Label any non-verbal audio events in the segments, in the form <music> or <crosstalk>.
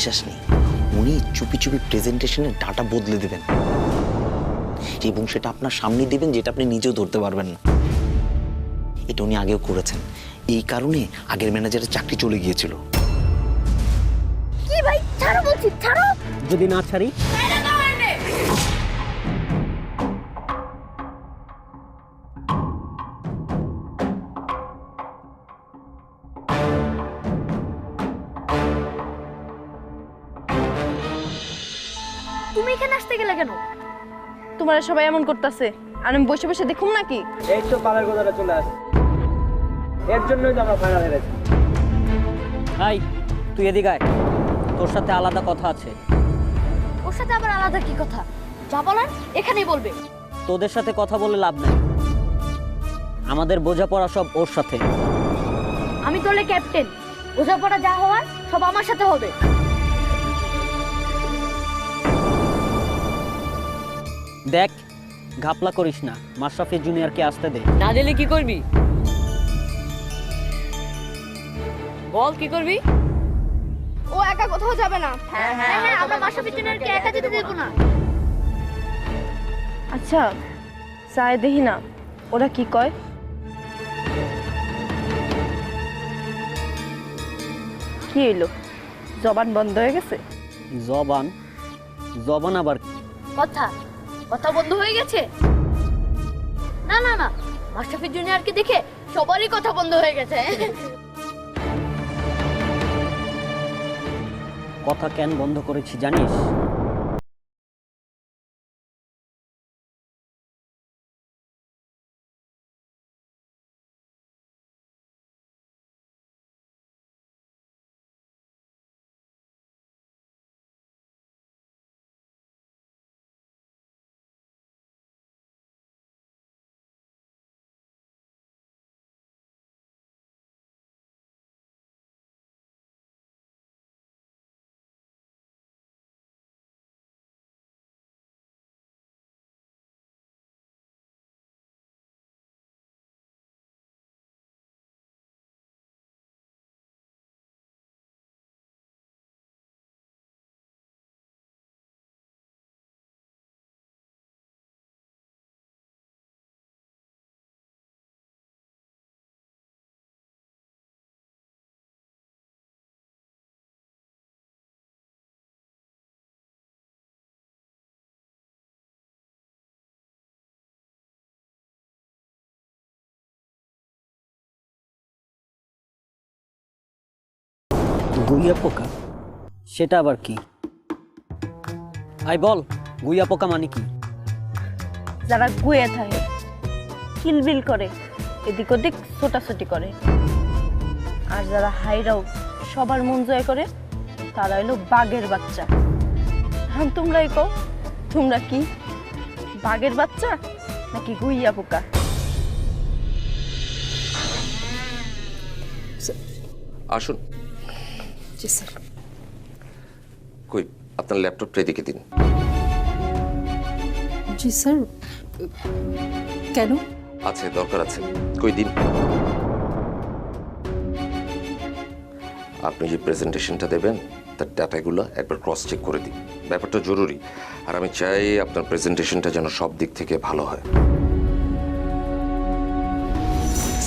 বিশ্বাস নেই। উনি চুপি চুপি প্রেজেন্টেশনের ডাটা বদলে দেবেন। এবং সেটা আপনার সামনে দেবেন যেটা আপনি নিজেও ধরতে পারবেন না। এটা উনি আগেও করেছেন। এই কারণে আগের ম্যানেজারের চাকরি চলে গিয়েছিল। কি ভাই? ছাড়ো বলছি ছাড়ো। যদি না ছাড়ি? তুমি এখানে আসতে গেলে কেন? তোমার সবাই এমন করতেছে। আর আমি বসে বসে দেখুম নাকি? এই তো পালার কথাটা চলে আসে এর জন্যই তো আমরা ফাইনাল হেরেছি। হাই তুই এদিকে আয়। তোর সাথে আলাদা কথা আছে। ওর সাথে আবার আলাদা কি কথা? যা বলার এখানেই বলবে। তোদের সাথে কথা বলে লাভ নাই। আমাদের বোঝাপড়া সব ওর সাথে। আমি দলে ক্যাপ্টেন বোঝাপড়া যা হওয়ার সব আমার সাথে হবে। দেখ ঘাপলা করিস না। মাশরাফি জুনিয়রকে আসতে দে। না দিলে কি করবি? বল কি করবি? ও একা কোথাও যাবে না। হ্যাঁ হ্যাঁ আমরা মাসাফি জুনিয়রকে একা যেতে দেবো না। আচ্ছা চায় দেখি না। ওরা কি কয়? কি এলো জবান বন্ধ হয়ে গেছে? জবান? জবান আবার কি? কথা। কথা বন্ধ হয়ে গেছে? না না না মাসাফি জুনিয়রকে দেখে সবারই কথা বন্ধ হয়ে গেছে। কথা কেন বন্ধ করেছি জানিস? গুইয়া পোকা? সেটা আবার কি? আই বল গুইয়া পোকা মানে কি? যারা গুয়ে থাকে কিলবিল করে এদিক ওদিক ছোটাছুটি করে। আর যারা হাইরাও সবার মন জয় করে তারা হলো বাঘের বাচ্চা। হ্যাঁ তোমরাই কও তোমরা কি বাঘের বাচ্চা নাকি গুইয়া পোকা? আসুন। জি স্যার কই আপনার ল্যাপটপটা এদিকে দিন। জি স্যার। কেন? আছে দরকার আছে। কই দিন। আপনি যে প্রেজেন্টেশনটা দেবেন তার ডাটাগুলো একবার ক্রস চেক করে দিন। ব্যাপারটা জরুরি আর আমি চাই আপনার প্রেজেন্টেশনটা যেন সব দিক থেকে ভালো হয়।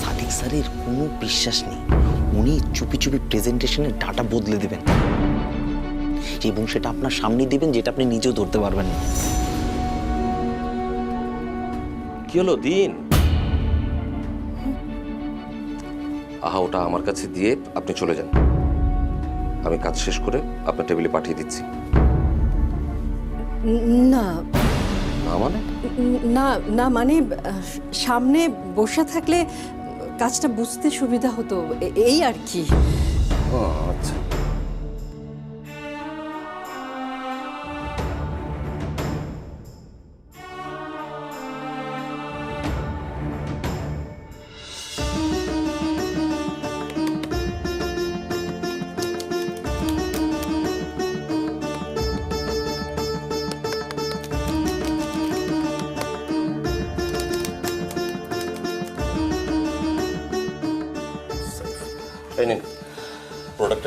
সাদিক স্যারের কোনো বিশ্বাস নেই। উনি চুপি চুপি প্রেজেন্টেশনের ডাটা বদলে দেবেন। এবং সেটা আপনার সামনে দিবেন যেটা আপনি নিজেও ধরতে পারবেন না। কি হলো দিন? আহা ওটা আমার কাছে দিয়ে আপনি চলে যান। আমি কাজ শেষ করে আপনার টেবিলে পাঠিয়ে দিচ্ছি। না। না মানে? না না মানে সামনে বসে থাকলে কাজটা বুঝতে সুবিধা হতো এই আর কি।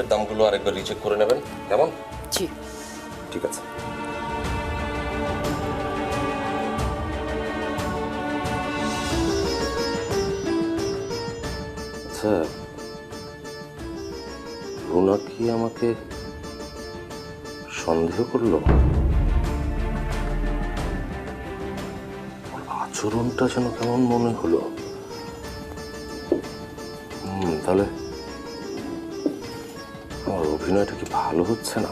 প্রোডাক্টের দামগুলো আরেকবার রিচেক করে নেবেন। কেমন? জি। ঠিক আছে। আচ্ছা রুনা কি আমাকে সন্দেহ করল? আচরণটা যেন কেমন মনে হলো? হুম তাহলে অভিনয়টা কি ভালো হচ্ছে না?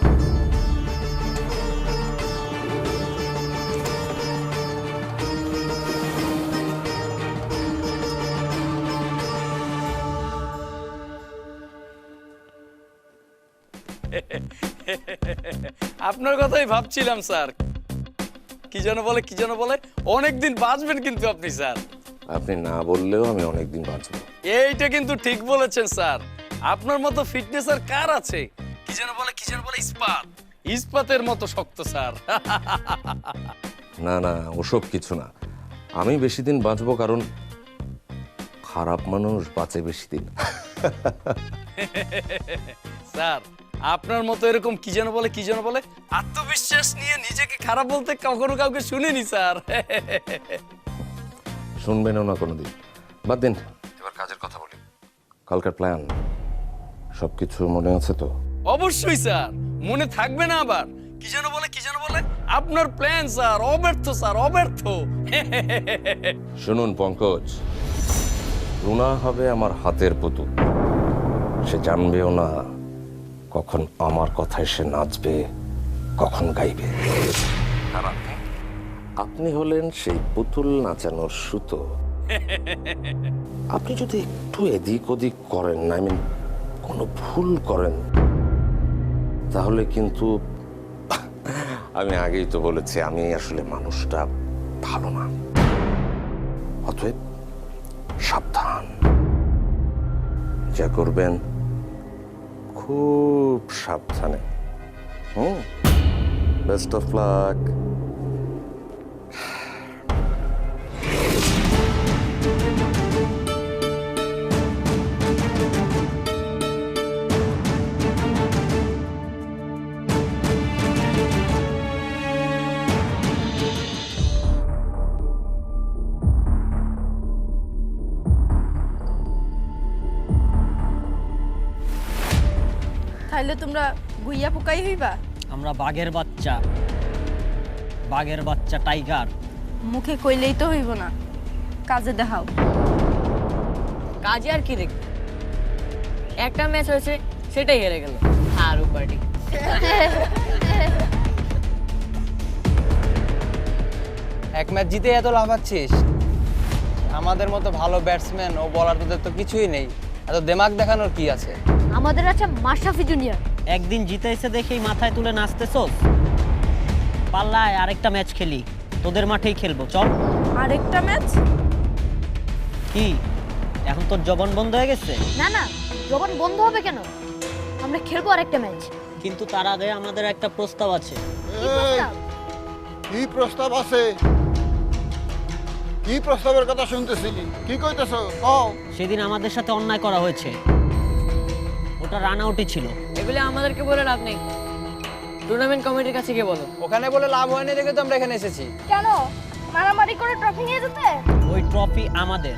আপনার কথাই ভাবছিলাম স্যার। কি যেন বলে কি যেন বলে অনেকদিন বাঁচবেন কিন্তু আপনি স্যার। আপনি না বললেও আমি অনেকদিন বাঁচবো। এইটা কিন্তু ঠিক বলেছেন স্যার। আপনার মতো ফিটনেস আর কার আছে? কি যেন বলে কি যেন বলে ইস্পাত। ইস্পাতের মতো শক্ত স্যার। না না ওসব কিছু না। আমি বেশি দিন বাঁচবো কারণ খারাপ মানুষ বাঁচে বেশি দিন। স্যার আপনার মতো এরকম কি যেন বলে কি যেন বলে? আত্মবিশ্বাস নিয়ে নিজেকে খারাপ বলতে কখনো কাউকে শুনিনি স্যার। শুনবেনও না কোনোদিন। বাদ দিন। এবার কাজের কথা বলি। কালকার প্ল্যান সব কিছু মনে আছে তো? অবশ্যই স্যার। মনে থাকবে না আবার। কি যেন বলে কি যেন বলে? আপনার প্ল্যান স্যার। অব্যর্থ স্যার অব্যর্থ। <laughs> শুনুন পঙ্কজ। রুনা হবে আমার হাতের পুতুল। সে জানবেও না কখন আমার কথায় সে নাচবে কখন গাইবে। আর আপনি? আপনি হলেন সেই পুতুল নাচানোর সুতো। <laughs> আপনি যদি একটু এদিক ওদিক করেন আই মিন কোনো ভুল করেন? তাহলে কিন্তু আমি আগেই তো বলেছি, আমি আসলে মানুষটা ভালো না। অতএব সাবধান। যা করবেন, খুব সাবধানে। হুম? বেস্ট অফ লাক তোমরা গুইয়া পোকাই হইবা? আমরা বাঘের বাচ্চা। বাঘের বাচ্চা টাইগার। মুখে কইলেই তো হইব না। কাজে দেখাও। কাজে আর কি দেখ একটা ম্যাচ হয়েছে সেটাই হেরে গেল। আর পার্টি এক ম্যাচ জিতে এত লাফাচ্ছিস আমাদের মতো ভালো ব্যাটসম্যান ও বলারদের তো কিছুই নেই। এত দেমাগ দেখানোর কি আছে? আমাদের আছে মাশরাফি জুনিয়র একদিন জিতেছে দেখেই মাথায় তুলে নাচতেছস পাল্লায় আরেকটা ম্যাচ খেলি। তোদের মাঠেই খেলব চল। আরেকটা ম্যাচ? কি? এখন তোর জবান বন্ধ হয়ে গেছে? না না জবান বন্ধ হবে কেন? আমরা খেলব আরেকটা ম্যাচ। কিন্তু তার আগে আমাদের একটা প্রস্তাব আছে। কি প্রস্তাব? আছে। কি প্রস্তাবের কথা শুনতেছি কি কইতেছ? কও। সেদিন আমাদের সাথে অন্যায় করা হয়েছে। ওটা রান আউটই ছিল। এগুলো আমাদেরকে বলে লাভ নেই। টুর্নামেন্ট কমিটির কাছে গিয়ে বলো। ওখানে বলে লাভ হয়নি দেখে তো আমরা এখানে এসেছি। কেন? মারামারি করে ট্রফি নিয়ে যেতে? ওই ট্রফি আমাদের।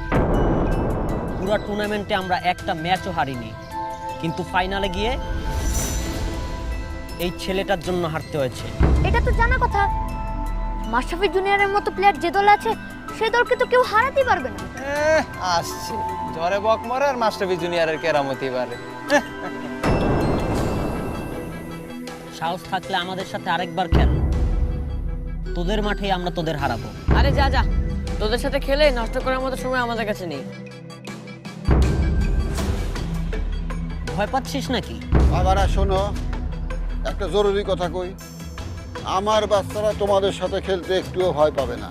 পুরো টুর্নামেন্টে আমরা একটা ম্যাচও হারিনি। কিন্তু ফাইনালে গিয়ে এই ছেলেটার জন্য হারতে হয়েছে। এটা তো জানা কথা। মাশরাফি জুনিয়রের মতো প্লেয়ার যে দল আছে সেই দলকে তো কেউ হারাতে পারবে না। এহ, আসছে। জ্বরে বক মরে আর মাস্টারবি জুনিয়রের কেরামতি পারে সাহস থাকলে আমাদের সাথে আরেকবার খেল। তোদের মাঠে আমরা তোদের হারাবো। আরে যা যা। তোদের সাথে খেলে নষ্ট করার মতো সময় আমাদের কাছে নেই। ভয় পাচ্ছিস নাকি? বাবারা শোনো। একটা জরুরি কথা কই। আমার বাচ্চারা তোমাদের সাথে খেলতে একটুও ভয় পাবে না।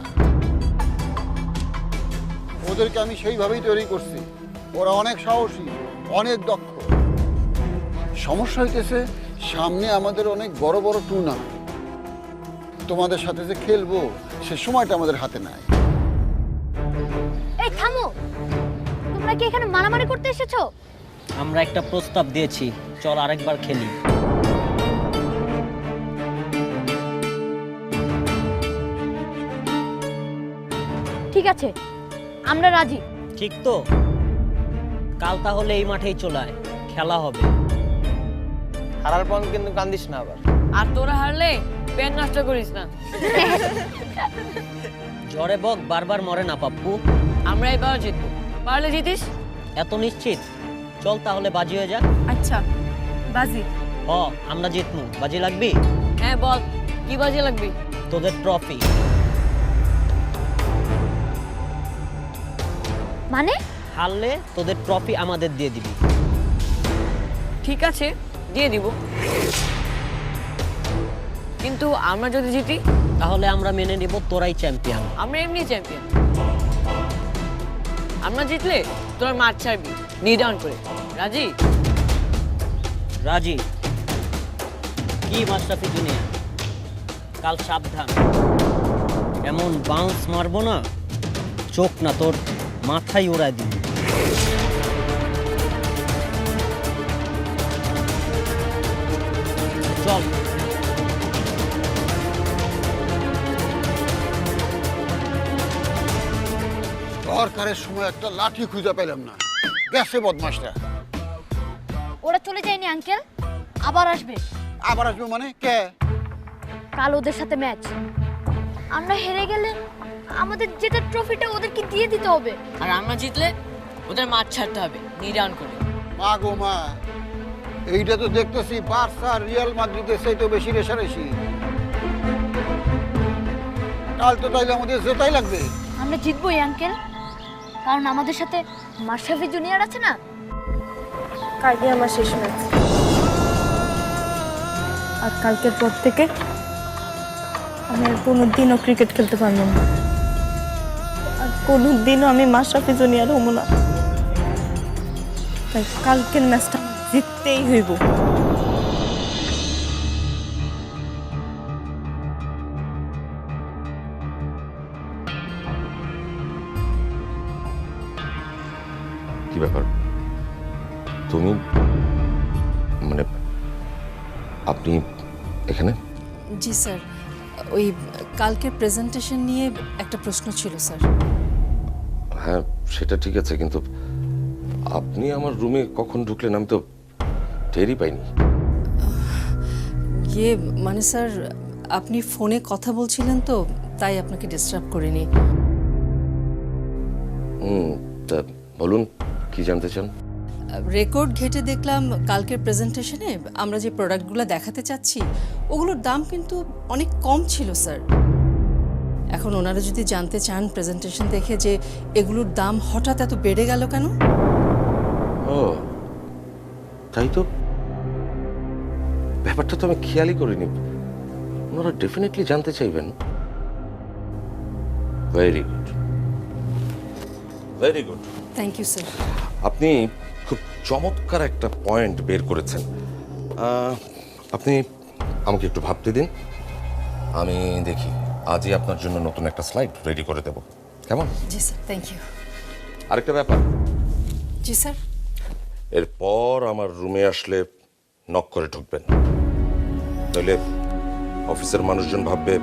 ওদেরকে আমি সেইভাবেই তৈরি করছি। ওরা অনেক সাহসী অনেক দক্ষ। সমস্যা হইতেছে সামনে আমাদের অনেক বড় বড় টুর্নামেন্ট তোমাদের সাথে যে খেলব সে সময়টা আমাদের হাতে নাই। এই থামো! তোমরা কি এখানে মারামারি করতে এসেছ? আমরা একটা প্রস্তাব দিয়েছি চল আরেকবার খেলি। ঠিক আছে আমরা রাজি। ঠিক তো? কাল তাহলে এই মাঠেই চলে আয় খেলা হবে। হারার পর কিন্তু কান্দিস না আবার। আর তোরা হারলে পেন নষ্ট করিস না। জ্বরে বক বারবার মরে না পাপ্পু। আমরা এবার জিতবো। পারলে জিতিস? এত নিশ্চিত? চল তাহলে বাজি হয়ে যাক। আচ্ছা বাজি। হ আমরা জিতমু বাজি লাগবি? হ্যাঁ বল কি বাজে লাগবে? তোদের ট্রফি। মানে? হারলে তোদের ট্রফি আমাদের দিয়ে দিবি। ঠিক আছে। দিয়ে দিব। কিন্তু আমরা যদি জিতি তাহলে আমরা মেনে নিব তোরাই চ্যাম্পিয়ন আমরা এমনি চ্যাম্পিয়ন আমরা জিতলে তোর মাঠ ছাড়বি নি ডাউন করে। রাজি? রাজি। কি মাশরাফি জুনিয়র কাল সাবধান। এমন বাউন্স মারবো না চোখ না তোর মাথায় উড়ায় দিবি। চল। দরকারের সময় একটা লাঠি খুঁজে পেলাম না। গেছে বদমাসটা ওরা চলে যায়নি আঙ্কেল? আবার আসবে। আবার আসবে মানে কে? কাল ওদের সাথে ম্যাচ। আমরা হেরে গেলে আমাদের যেটা ট্রফিটা ওদেরকে দিয়ে দিতে হবে। আর আমরা জিতলে ওদের মাঠ ছাড়তে হবে নি ডাউন করে। মা গো মা। এইটা তো দেখতেছি বার্সা আর রিয়াল মাদ্রিদের সেই তো বেশি রেশারেশি। কাল তো তাইলে আমাদের জেতাই লাগবে। আমরা জিতবই আঙ্কেল। কারণ আমাদের সাথে মাশরাফি জুনিয়র আছে না? কালকে আমার শেষ ম্যাচ। আর কালকের পর থেকে আমি আর কোনো দিনও ক্রিকেট খেলতে পারব না। আর কোনো দিনও আমি মাশরাফি জুনিয়র হব না। তাই কালকের ম্যাচটা জিততেই হইব কি ব্যাপার? তুমি মানে আপনি এখানে? জি স্যার। ওই কালকের প্রেজেন্টেশন নিয়ে একটা প্রশ্ন ছিল স্যার। হ্যাঁ সেটা ঠিক আছে কিন্তু আপনি আমার রুমে কখন ঢুকলেন আমি তো টেরই পাইনি। ইয়ে মানে স্যার আপনি ফোনে কথা বলছিলেন তো তাই আপনাকে ডিস্টার্ব করিনি। হুম তা বলুন কি জানতে চান? রেকর্ড ঘেটে দেখলাম কালকের প্রেজেন্টেশনে আমরা যে প্রোডাক্টগুলো দেখাতে চাচ্ছি ওগুলোর দাম কিন্তু অনেক কম ছিল স্যার। এখন ওনারা যদি জানতে চান প্রেজেন্টেশন দেখে যে এগুলোর দাম হঠাৎ এত বেড়ে গেল কেন? ও তাই তো। ব্যাপারটা তো আমি খেয়ালই করিনি। ওনারা ডেফিনেটলি জানতে চাইবেন। Very good very good thank you sir আপনি খুব চমৎকার একটা পয়েন্ট বের করেছেন। আপনি আমাকে একটু ভাবতে দিন। আমি দেখি আজই আপনার জন্য নতুন একটা স্লাইড রেডি করে দেব। কেমন? জি স্যার থ্যাংক ইউ আরেকটা ব্যাপার। জি স্যার এরপর আমার রুমে আসলে নক করে ঢুকবেন। নইলে অফিসের মানুষজন ভাববে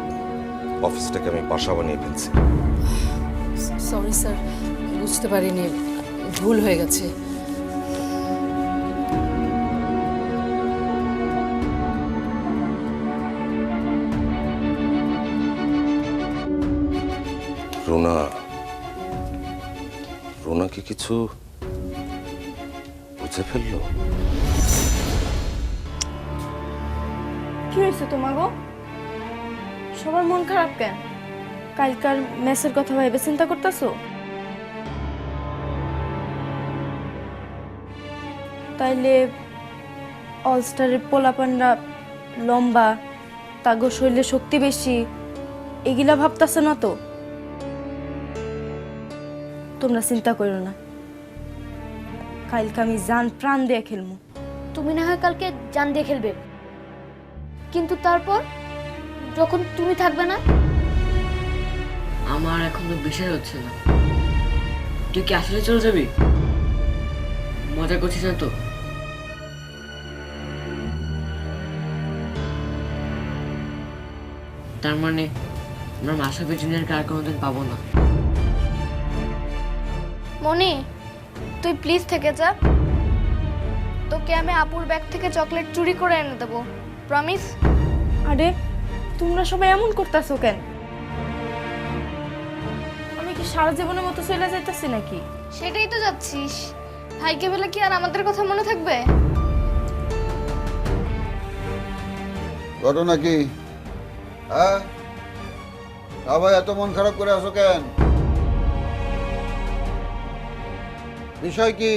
অফিসটাকে আমি বাসা বানিয়ে ফেলছি। সরি স্যার বুঝতে পারিনি। ভুল হয়ে গেছে। রোনা রোনাকে কিছু বুঝে ফেলল? কি হয়েছে তোমার গো? সবার মন খারাপ কেন? কালকার ম্যাচের কথা ভেবে চিন্তা করতেছো? তাইলে অলস্টারের পোলাপানরা লম্বা তাগো শরীরে শক্তি বেশি এগুলা ভাবতাছে না তো? তোমরা চিন্তা করো না। কালকে আমি জান প্রাণ দিয়ে খেলব তুমি না হয় কালকে জান দিয়ে খেলবে। কিন্তু তারপর যখন তুমি থাকবে না? আমার এখন তো বিশ্বাস হচ্ছে না। তুই কি আসলে চলে যাবি? মজা করছিস না তো? তার মানে আমরা মাসাফি জুনিয়রকে আর কোনোদিন পাবো না। মনি তুই প্লিজ থেকে যা। তোকে আমি আপুর ব্যাগ থেকে চকলেট চুরি করে এনে দেবো। প্রমিস আরে তোমরা সবাই এমন করতেছো কেন? আমি কি সারা জীবনের মতো চলে যাইতেছি নাকি? সেটাই তো যাচ্ছিস। ভাইকে বলে কি আর আমাদের কথা মনে থাকবে? ঘটনা কি? হ্যাঁ? সবাই এত মন খারাপ করে আসো কেন? বিষয় কি?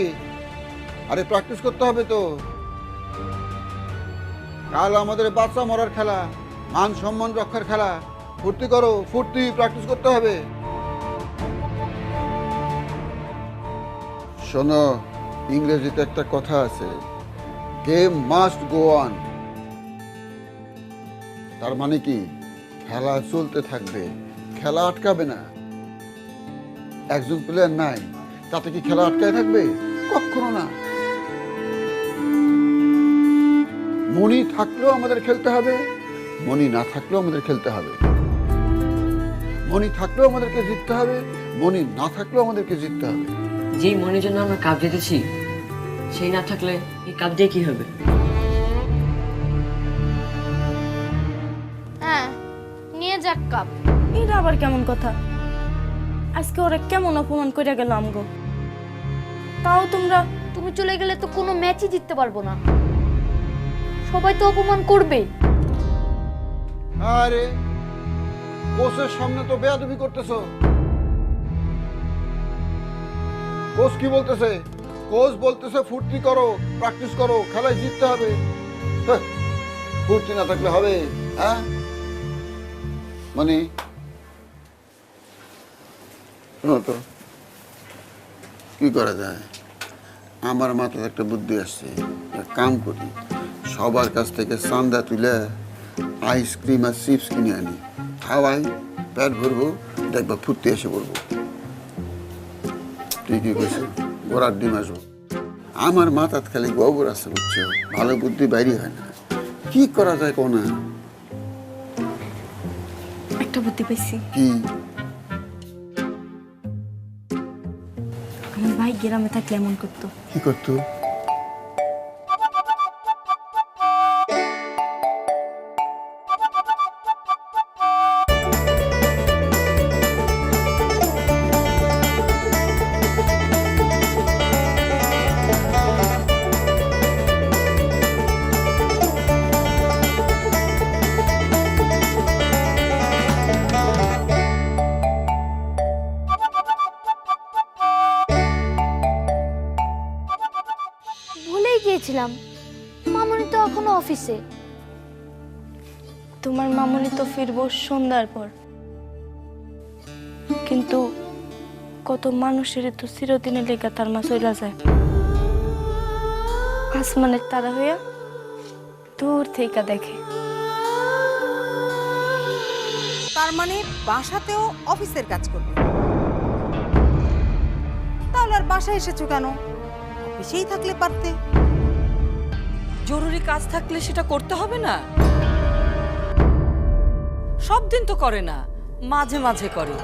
আরে প্র্যাকটিস করতে হবে তো। কাল আমাদের বাচ্চা মরার খেলা, মান সম্মান রক্ষার খেলা। ফুর্তি করো, ফুর্তি প্র্যাকটিস করতে হবে। শোনো, ইংরেজিতে একটা কথা আছে গেম মাস্ট গো অন তার মানে কি? খেলা চলতে থাকবে, খেলা আটকাবে না। একজন প্লেয়ার নাই, তাতে কি খেলা আটকায় থাকবে? কখনো না। মনি থাকলেও আমাদের খেলতে হবে মনি না থাকলেও আমাদের খেলতে হবে। মনি থাকলেও আমাদেরকে জিততে হবে মনি না থাকলেও আমাদেরকে জিততে হবে। যেই মনের জন্য আমরা কাপ জিতেছি সেই না থাকলে এই কাপ দিয়ে কি হবে? হ্যাঁ নিয়ে যাক কাপ এটা আবার কেমন কথা? আজকে ওরা কেমন অপমান করে গেল আমগো? তাও তোমরা তুমি চলে গেলে তো কোনো ম্যাচই জিততে পারব না। সবাই তো অপমান করবে। আরে, কোচের সামনে তো বেয়াদবি করতেছো। কোচ কি বলতেছে? কোচ বলতেছে, ফুর্তি করো প্র্যাকটিস করো, খেলায় জিততে হবে। ফুর্তি না থাকলে হবে হ্যাঁ? মানে? তো, কি করা যায়? আমার মাথায় একটা বুদ্ধি আসছে কাম করি। সবার কাছ থেকে চান্দা তুলে আইসক্রিম আর চিপস কিনে আনি। খাওয়াই পেট ভরবো দেখবা ফুর্তি এসে পড়ব। ঠিকই কইছে গোড়ার ডিম আসব। আমার মাথাত খালি গোবর আছে বুঝছ? ভালো বুদ্ধি বাইরে হয় না। কি করা যায় কোনা একটা বুদ্ধি পাইছি। কি? আমার ভাই গ্রামে থাকলে এমন করতো। কি করতো? সন্ধ্যার পর। কিন্তু কত মানুষের তো চিরদিনের লেগা তার মা চইলা যায়। আসমানের তারা হইয়া দূর থেকে দেখে। তার মানে বাসাতেও অফিসের কাজ করবে। তাহলে আর বাসায় এসেছ কেন? অফিসেই থাকলে পারতে। জরুরি কাজ থাকলে সেটা করতে হবে না? সব দিন তো করে না মাঝে মাঝে করে।